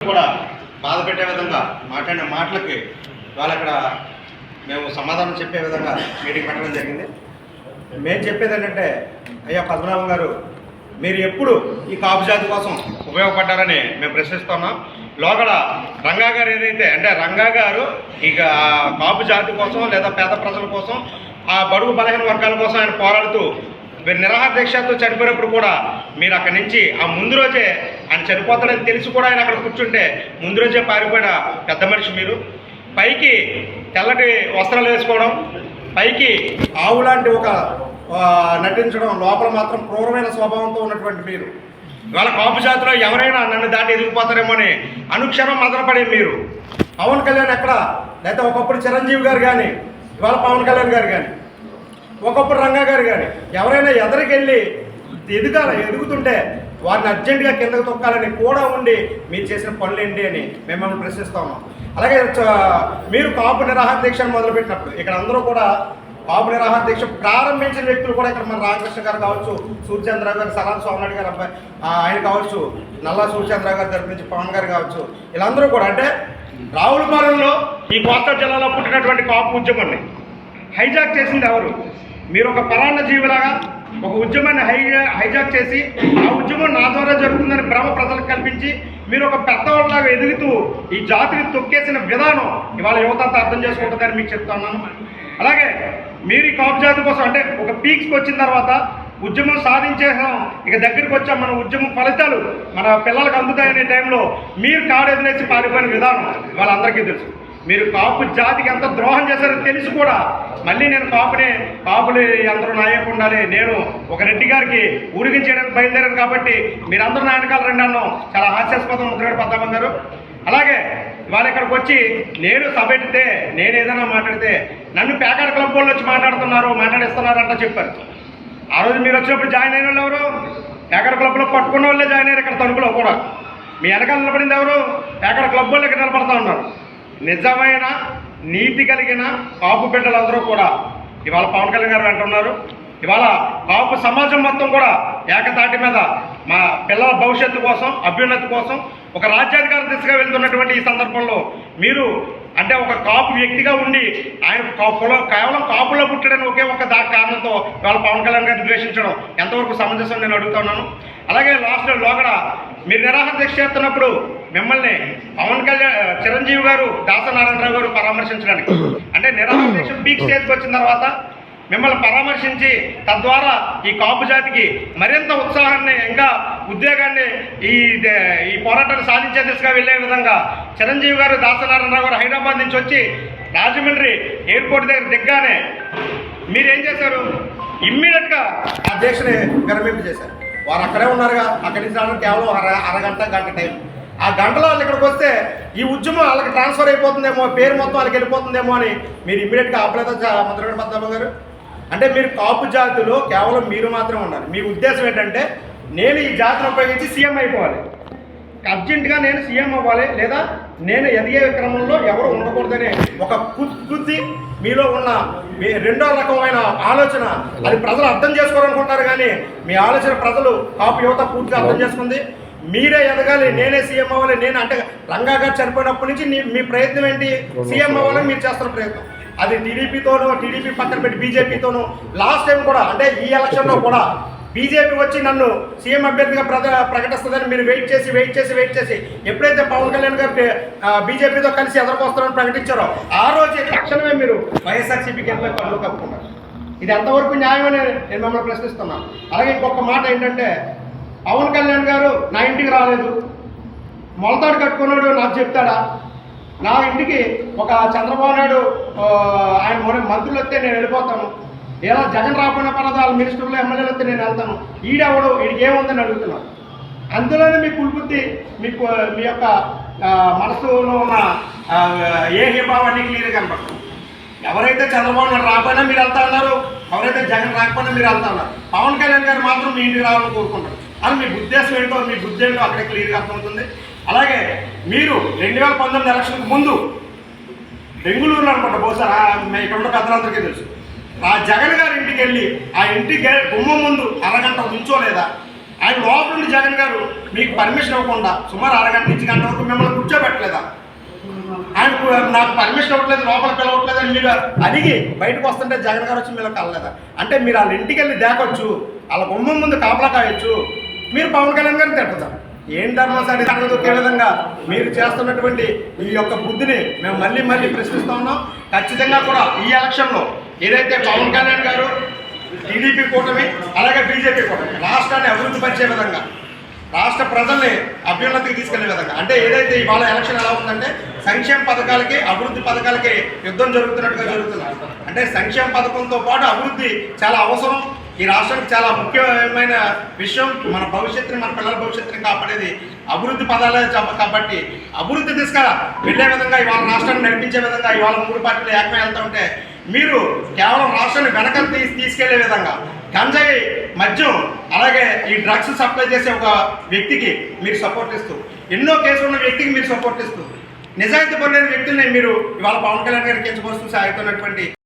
కూడా బాధ పెట్టే విధంగా మాట్లాడిన మాటలకి వాళ్ళు అక్కడ మేము సమాధానం చెప్పే విధంగా మీటింగ్ పెట్టడం జరిగింది. మేము చెప్పేది ఏంటంటే అయ్యా పద్మనాభం గారు మీరు ఎప్పుడు ఈ కాపు జాతి కోసం ఉపయోగపడ్డారని మేము ప్రశ్నిస్తున్నాం. లోగడ రంగా గారు ఏదైతే అంటే రంగా గారు ఇక కాపు జాతి కోసం లేదా పేద ప్రజల కోసం ఆ బడుగు బలహీన వర్గాల కోసం ఆయన పోరాడుతూ మీరు నిరాహార దీక్షతో చనిపోయినప్పుడు కూడా మీరు అక్కడి నుంచి ఆ ముందు రోజే ఆయన చనిపోతాడని తెలిసి కూడా ఆయన అక్కడ కూర్చుంటే ముందు రోజే పారిపోయిన పెద్ద మనిషి మీరు. పైకి తెల్లటి వస్త్రాలు వేసుకోవడం పైకి ఆవు లాంటి ఒక నటించడం లోపల మాత్రం క్రూరమైన స్వభావంతో ఉన్నటువంటి మీరు. ఇవాళ కాపు జాతిలో ఎవరైనా నన్ను దాటి ఎదిగిపోతారేమో అని అనుక్షణం మదనపడే మీరు. పవన్ కళ్యాణ్ ఎక్కడ? లేకపోతే ఒకప్పుడు చిరంజీవి గారు కానీ ఇవాళ పవన్ కళ్యాణ్ గారు కానీ. ఒకప్పుడు రంగా గారు కానీ ఎవరైనా ఎదరికెళ్ళి ఎదుగాల ఎదుగుతుంటే వారిని అర్జెంటుగా కిందకు తొక్కాలని కూడా ఉండి మీరు చేసిన పనులు ఏంటి అని మిమ్మల్ని ప్రశ్నిస్తాము అలాగే చ- మీరు కాపు నిరాహార దీక్షను మొదలుపెట్టినప్పుడు ఇక్కడ అందరూ కూడా కాపు నిరాహార దీక్ష ప్రారంభించిన వ్యక్తులు కూడా ఇక్కడ మన రామకృష్ణ గారు కావచ్చు సూర్యచంద్ర గారు సలాం సోమనాయుడు గారు అబ్బాయి ఆయన కావచ్చు నల్లా సూర్యచంద్ర గారు తరపు నుంచి పవన్ గారు కావచ్చు వీళ్ళందరూ కూడా అంటే రావులపాలెంలో ఈ కోస్తా జిల్లాలో పుట్టినటువంటి కాపు ఉద్యమాన్ని హైజాక్ చేసింది ఎవరు? మీరు ఒక పరాన్న జీవిలాగా ఒక ఉద్యమాన్ని హై హైజాక్ చేసి ఆ ఉద్యమం నా ద్వారా జరుగుతుందని భ్రమ ప్రజలకు కల్పించి మీరు ఒక పెద్దవాళ్ళలాగా ఎదుగుతూ ఈ జాతిని తొక్కేసిన విధానం ఇవాళ యువతంతా అర్థం చేసుకుంటుందని మీకు చెప్తున్నాను అలాగే మీరు ఈ కాపు జాతి కోసం అంటే ఒక పీక్స్కి వచ్చిన తర్వాత ఉద్యమం సాధించేసాం ఇక దగ్గరికి వచ్చాం మన ఉద్యమం ఫలితాలు మన పిల్లలకు అందుతాయనే టైంలో మీరు కాడెదిలేసి పారిపోయిన విధానం వాళ్ళందరికీ తెలుసు. మీరు కాపు జాతికి ఎంత ద్రోహం చేశారో తెలిసి కూడా. మళ్ళీ నేను కాపునే కాపులు అందరూ నాయకు ఉండాలి. నేను ఒక రెడ్డి గారికి ఊరిగించేయడానికి బయలుదేరాను కాబట్టి మీరందరూ నా వెనకాల రండి అన్నాం. చాలా హాస్యాస్పదం ముద్రగడ పద్మనాభం గారు. అలాగే వాళ్ళు ఇక్కడికి వచ్చి నేను సభ నేను ఏదైనా మాట్లాడితే నన్ను పేకాడ క్లబ్ వాళ్ళు వచ్చి మాట్లాడుతున్నారు మాట్లాడిస్తున్నారంట చెప్పారు. ఆ రోజు మీరు వచ్చినప్పుడు జాయిన్ అయిన వాళ్ళు ఎవరు? పేకాడ క్లబ్లో పట్టుకున్న వాళ్ళే జాయిన్ అయ్యారు ఇక్కడ తణుకులో కూడా. మీ వెనకాల నిలబడింది ఎవరు? పేకాడ క్లబ్ వాళ్ళు ఇక్కడ నిలబడతా ఉన్నారు. నిజమైన నీతి కలిగిన కాపు బిడ్డలందరూ కూడా ఇవాళ పవన్ కళ్యాణ్ గారు అంటున్నారు. ఇవాళ కాపు సమాజం మొత్తం కూడా ఏకతాటి మీద మా పిల్లల భవిష్యత్తు కోసం అభ్యున్నతి కోసం ఒక రాజ్యాధికార దిశగా వెళ్తున్నటువంటి ఈ సందర్భంలో మీరు అంటే ఒక కాపు వ్యక్తిగా ఉండి ఆయన కాపులో కేవలం కాపులో పుట్టడని ఒకే ఒక దా కారణంతో ఇవాళ పవన్ కళ్యాణ్ గారిని ద్వేషించడం ఎంతవరకు సమంజసం నేను అడుగుతున్నాను అలాగే లాస్ట్లో లోగడ మీరు నిరాహార దీక్ష చేస్తున్నప్పుడు మిమ్మల్ని పవన్ కళ్యాణ్ చిరంజీవి గారు దాసనారాయణరావు గారు పరామర్శించడానికి. అంటే నిరాహార పీక్ స్టేజ్కి వచ్చిన తర్వాత మిమ్మల్ని పరామర్శించి తద్వారా ఈ కాపు జాతికి మరింత ఉత్సాహాన్ని ఇంకా ఉద్యోగాన్ని ఈ దే- ఈ పోరాటాన్ని సాధించే దిశగా వెళ్ళే విధంగా చిరంజీవి గారు దాసనారాయణరావు గారు హైదరాబాద్ నుంచి వచ్చి రాజమండ్రి ఎయిర్పోర్ట్ దగ్గర దిగ్గానే మీరేం చేశారు? ఇమ్మీడియట్గా ఆ దీక్షని విరమింపు చేశారు. వారు అక్కడే ఉన్నారుగా. అక్కడి నుంచి రావడం కేవలం అర అరగంట గంట టైం. ఆ గంటలో వాళ్ళు ఇక్కడికి వస్తే ఈ ఉద్యమం వాళ్ళకి ట్రాన్స్ఫర్ అయిపోతుందేమో పేరు మొత్తం వాళ్ళకి వెళ్ళిపోతుందేమో అని మీరు ఇమ్మీడియట్గా ఆపలేదా చ- ముద్రగడ గారు? అంటే మీరు కాపు జాతిలో కేవలం మీరు మాత్రం ఉండాలి. మీ ఉద్దేశం ఏంటంటే నేను ఈ జాతిని ఉపయోగించి సీఎం అయిపోవాలి. అర్జెంటుగా నేను సీఎం అవ్వాలి లేదా నేను ఎదిగే క్రమంలో ఎవరు ఉండకూడదనే ఒక కుద్ది మీలో ఉన్న మీ రెండో రకమైన ఆలోచన. అది ప్రజలు అర్థం చేసుకోవాలనుకుంటారు కానీ మీ ఆలోచన ప్రజలు కాపు యువత పూర్తిగా అర్థం చేసుకుంది. మీరే ఎదగాలి నేనే సీఎం అవ్వాలి నేను అంటే రంగా గారు చనిపోయినప్పటి నుంచి మీ ప్రయత్నం ఏంటి? సీఎం అవ్వాలని మీరు చేస్తున్న ప్రయత్నం. అది టీడీపీతోనూ టీడీపీ పక్కన పెట్టి బీజేపీతోనూ లాస్ట్ టైం కూడా అంటే ఈ ఎలక్షన్లో కూడా బీజేపీ వచ్చి నన్ను సీఎం అభ్యర్థిగా ప్రజ ప్రకటిస్తుందని మీరు వెయిట్ చేసి వెయిట్ చేసి వెయిట్ చేసి ఎప్పుడైతే పవన్ కళ్యాణ్ గారు బీజేపీతో కలిసి ఎదుర్కొస్తారని ప్రకటించారో ఆ రోజు తక్షణమే మీరు వైఎస్ఆర్సీపీకి వెళ్ళిపోయి పనులు కప్పుకున్నారు. ఇది ఎంతవరకు న్యాయమని నేను మిమ్మల్ని ప్రశ్నిస్తున్నాను. అలాగే ఇంకొక మాట ఏంటంటే పవన్ కళ్యాణ్ గారు నా ఇంటికి రాలేదు. మొలతాడు కట్టుకున్నాడు నాకు చెప్తాడా? నా ఇంటికి ఒక చంద్రబాబు నాయుడు ఆయన మంత్రులు వస్తే నేను వెళ్ళిపోతాను. ఏదో జగన్ రాకుండా పర్లేదు వాళ్ళ మినిస్టర్లు ఎమ్మెల్యేలు వస్తే నేను వెళ్తాను. ఈడెవడు వీడికి ఏముందని అడుగుతున్నాను అందులోనే మీ కుల్బుద్ధి మీకు మీ యొక్క మనసులో ఉన్న ఏ హీభావాన్ని క్లియర్ కనపడుతుంది? ఎవరైతే చంద్రబాబు నాయుడు రాకపోయినా మీరు వెళ్తా ఉన్నారు ఎవరైతే జగన్ రాకపోయినా మీరు వెళ్తా ఉన్నారు పవన్ కళ్యాణ్ గారు మాత్రం మీ ఇంటికి రావాలని కోరుకుంటారు. అది మీ ఉద్దేశం ఏంటో మీ బుద్ధి ఏంటో అక్కడే క్లియర్గా అర్థమవుతుంది. అలాగే మీరు రెండు వేల పంతొమ్మిది ఎలక్షన్కి ముందు బెంగళూరులో అనమాట బహుశా ఇక్కడ ఉన్న కథలందరికీ తెలుసు. ఆ జగన్ గారి ఇంటికి వెళ్ళి ఆ ఇంటి గే- గుమ్మం ముందు అరగంట ఉంచోలేదా ఆయన లోపల నుండి జగన్ గారు మీకు పర్మిషన్ ఇవ్వకుండా సుమారు అరగంట నుంచి గంట వరకు మిమ్మల్ని కూర్చోబెట్టలేదా? ఆయన నాకు పర్మిషన్ ఇవ్వట్లేదు లోపల పిలవట్లేదు అని మీరు అడిగి బయటకు వస్తుంటే జగన్ గారు వచ్చి మీరు కలలేదా? అంటే మీరు వాళ్ళ ఇంటికి వెళ్ళి దేకొచ్చు వాళ్ళ గుమ్మం ముందు కాపలా కాయొచ్చు మీరు పవన్ కళ్యాణ్ గారిని తిప్పుతారు ఏం ధర్మసారి తగ్గదొక్కే విధంగా మీరు చేస్తున్నటువంటి ఈ యొక్క బుద్ధిని మేము మళ్ళీ మళ్ళీ ప్రశ్నిస్తా ఉన్నాం. ఖచ్చితంగా కూడా ఈ ఎలక్షన్లో ఏదైతే పవన్ కళ్యాణ్ గారు టీడీపీ కూటమి అలాగే బీజేపీ కూటమి రాష్ట్రాన్ని అభివృద్ధి పరిచే విధంగా రాష్ట్ర ప్రజల్ని అభ్యున్నతికి తీసుకెళ్ళే విధంగా అంటే ఏదైతే ఇవాళ ఎలక్షన్ ఎలా ఉందంటే సంక్షేమ పథకాలకి అభివృద్ధి పథకాలకి యుద్ధం జరుగుతున్నట్టుగా జరుగుతుంది. అంటే సంక్షేమ పథకంతో పాటు అభివృద్ధి చాలా అవసరం. ఈ రాష్ట్రానికి చాలా ముఖ్యమైన విషయం. మన భవిష్యత్తుని మన పిల్లల భవిష్యత్తుని కాపాడేది అభివృద్ధి పదాలే చెప్ప- కాబట్టి అభివృద్ధి దిశగా వెళ్ళే విధంగా ఇవాళ రాష్ట్రాన్ని నడిపించే విధంగా ఇవాళ మూడు పార్టీలు ఏకమై వెళ్తూ ఉంటే మీరు కేవలం రాష్ట్రాన్ని వెనక తీసి తీసుకెళ్ళే విధంగా. గంజాయి మద్యం అలాగే ఈ డ్రగ్స్ సప్లై చేసే ఒక వ్యక్తికి మీరు సపోర్ట్ ఇస్తూ ఎన్నో కేసులు ఉన్న వ్యక్తికి మీరు సపోర్ట్ ఇస్తూ నిజాయితీ పడిన వ్యక్తుల్ని మీరు ఇవాళ పవన్ కళ్యాణ్ గారికి ఎంచుకొస్తూ సాగుతున్నటువంటి